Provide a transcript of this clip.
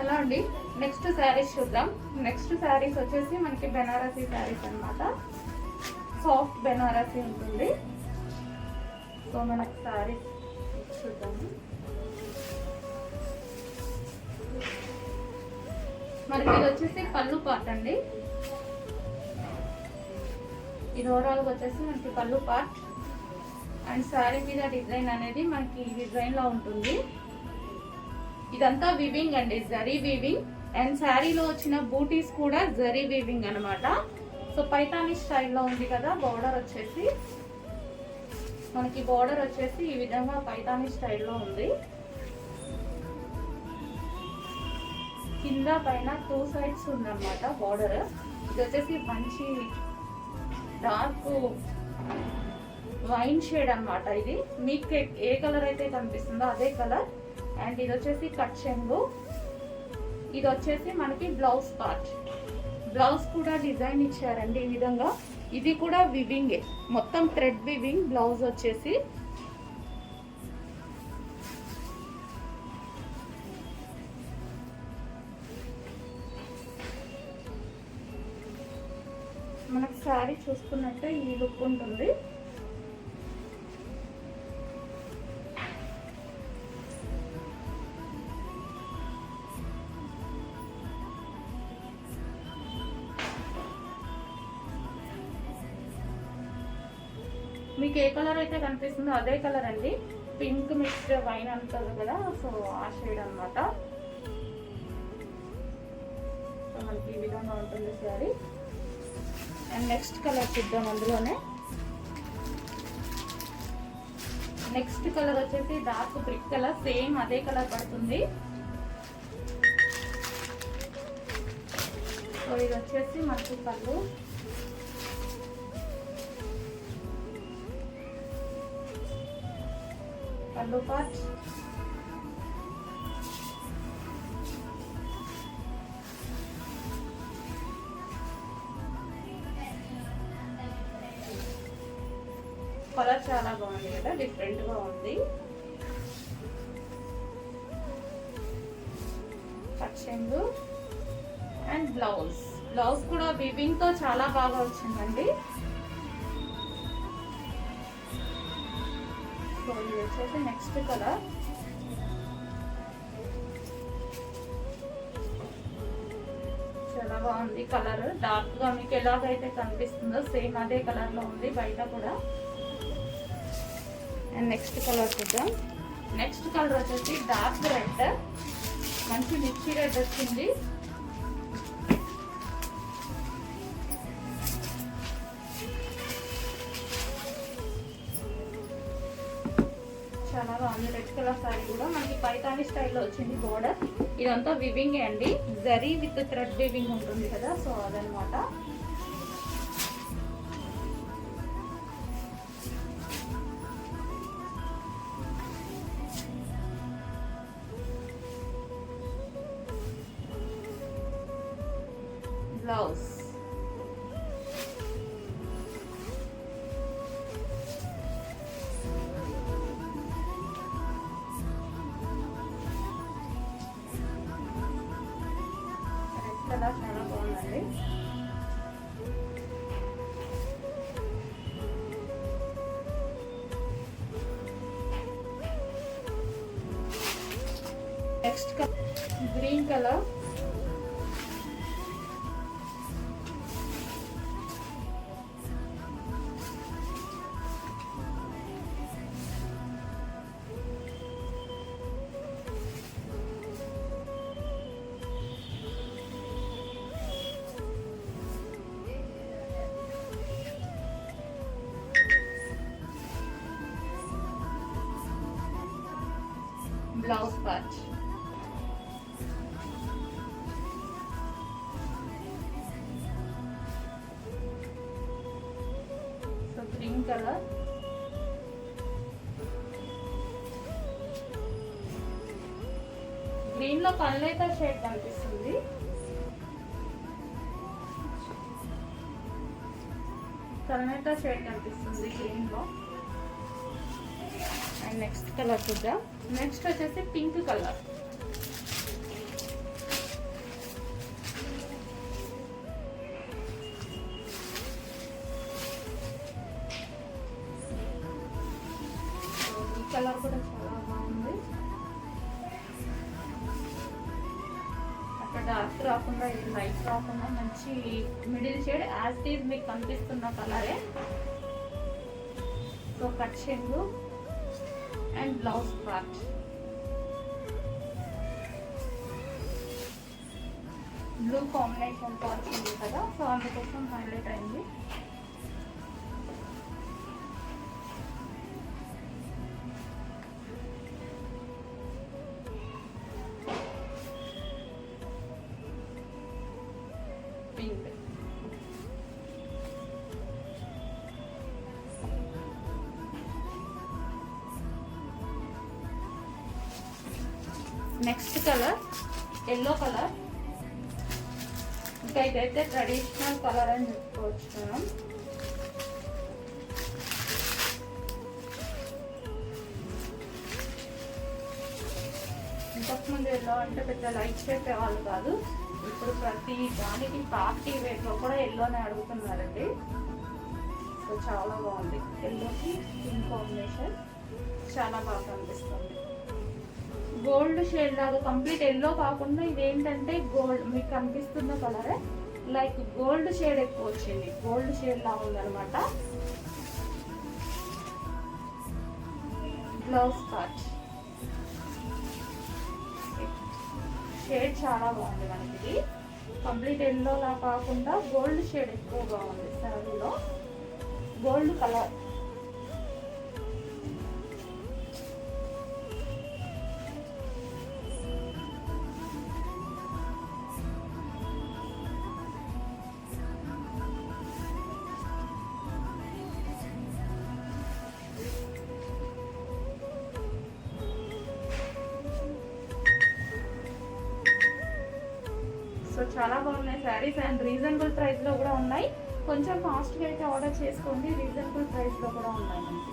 Hello అండి. Next saris చూద్దాం. Next saris వచ్చేసి మనకి బెనారసీ శారీస్ అన్నమాట. సాఫ్ట్ బెనారసీ ఉంటుంది. సో మనకి శారీస్ చూద్దాము మనకి ఇది వచ్చేసి పళ్ళు పార్ట్ అండి. ఇది ఓవరాల్గా వచ్చేసి మనకి పళ్ళు పార్ట్ అండ్ శారీ మీద డిజైన్ అనేది మనకి ఈ డిజైన్లో ఉంటుంది. ఇదంతా వివింగ్ అండి జరీ వివింగ్ అండ్ శారీలో వచ్చిన బూటీస్ కూడా జరీ వివింగ్ అనమాట సో పైతాని స్టైల్లో ఉంది కదా బోర్డర్ వచ్చేసి. మనకి బోర్డర్ వచ్చేసి ఈ విధంగా పైతాని స్టైల్లో ఉంది. కింద పైన టూ సైడ్స్ ఉందన్నమాట బార్డర్ ఇది వచ్చేసి మంచి డార్క్ వైన్ షేడ్ అన్నమాట ఇది. మీకు ఏ కలర్ అయితే కనిపిస్తుందో అదే కలర్ అండ్ ఇది వచ్చేసి కట్ చెంగు ఇది వచ్చేసి మనకి బ్లౌజ్ పార్ట్. బ్లౌజ్ కూడా డిజైన్ ఇచ్చారండి ఈ విధంగా. ఇది కూడా వివింగే మొత్తం థ్రెడ్ వివింగ్ బ్లౌజ్ వచ్చేసి. మనకి శారీ చూసుకున్నట్టే ఈ లుక్ ఉంటుంది. మీకు ఏ కలర్ అయితే కనిపిస్తుందో అదే కలర్ అండి. పింక్ మిక్స్డ్ వైన్ అంటుంది కదా సో ఆ షేడ్ అన్నమాట. సో మనకి ఈ విధంగా ఉంటుంది శారీ. అండ్ నెక్స్ట్ కలర్ చూద్దాం అందులోనే. నెక్స్ట్ కలర్ వచ్చేసి డార్క్ బ్రిక్ కలర్ సేమ్ అదే కలర్ పడుతుంది. సో ఇది వచ్చేసి మనకి పళ్ళు పళ్ళు పార్ట్ కలర్ చాలా బాగుంది కదా డిఫరెంట్గా ఉంది. పచ్చంగు అండ్ బ్లౌజ్ బ్లౌజ్ కూడా వివింగ్తో చాలా బాగా వచ్చిందండి. సో ఇది వచ్చేసి నెక్స్ట్ కలర్ చాలా బాగుంది కలర్ డార్క్గా మీకు ఎలాగైతే కనిపిస్తుందో సేమ్ అదే కలర్లో ఉంది బయట కూడా అండ్ నెక్స్ట్ కలర్ చూద్దాం నెక్స్ట్ కలర్ వచ్చేసి డార్క్ రెడ్ మంచి మిర్చి రెడ్ వచ్చింది. బాగా ఉంది రెడ్ కలర్ సారీ కూడా. మనకి పైతాని స్టైల్లో వచ్చింది బోర్డర్ ఇదంతా వివింగ్ అండి. జరీ విత్ థ్రెడ్ వివింగ్ ఉంటుంది కదా సో అదనమాట. బ్లౌజ్. కలర్ చాలా బాగుందండి next green colour blouse part so green colour గ్రీన్లో పల్లెత షేడ్ కనిపిస్తుంది. కల్నేత షేడ్ కనిపిస్తుంది గ్రీన్లో నెక్స్ట్ కలర్ చూద్దాం. నెక్స్ట్ వచ్చేసి పింక్ కలర్ కలర్ కూడా చాలా బాగుంది. అక్కడ రాకుండా రాకుండా మంచి మిడిల్ షేడ్ యాజ్ టీజ్ మీకు కనిపిస్తున్న కలరే so cut shade and blouse part blue combination వచ్చింది కదా? సో అందుకోసం హైలైట్ అయింది. Next colour yellow colour. ఇంకా ఇదైతే ట్రెడిషనల్ కలర్ అని చెప్పుకోవచ్చు మనం ఇంతకుముందు ఎల్లో అంటే పెద్ద లైట్ పెట్టేవాళ్ళు కాదు. ఇప్పుడు ప్రతి దానికి పార్టీ వేట్లో కూడా ఎల్లోనే అడుగుతున్నారండి. సో చాలా బాగుంది. ఎల్లోకి పింక్ కాంబినేషన్ చాలా బాగా కనిపిస్తుంది. గోల్డ్ షేడ్ లాగా కంప్లీట్ ఎల్లో కాకుండా ఇదేంటంటే గోల్డ్ మీకు కనిపిస్తున్న కలరే. లైక్ గోల్డ్ షేడ్ ఎక్కువ వచ్చింది. గోల్డ్ షేడ్ లాగా ఉందనమాట బ్లౌజ్ కట్. షేడ్ చాలా బాగుంది మనకి ఇది కంప్లీట్ ఎల్లో లా కాకుండా గోల్డ్ షేడ్ ఎక్కువ బాగుంది శారీలో. Gold colour. సో చాలా బాగున్నాయి శారీస్ అండ్ రీజనబుల్ ప్రైస్లో కూడా ఉన్నాయి. కొంచెం ఫాస్ట్గా అయితే ఆర్డర్ చేసుకోండి. రీజనబుల్ ప్రైస్లో కూడా ఉన్నాయి. మనకి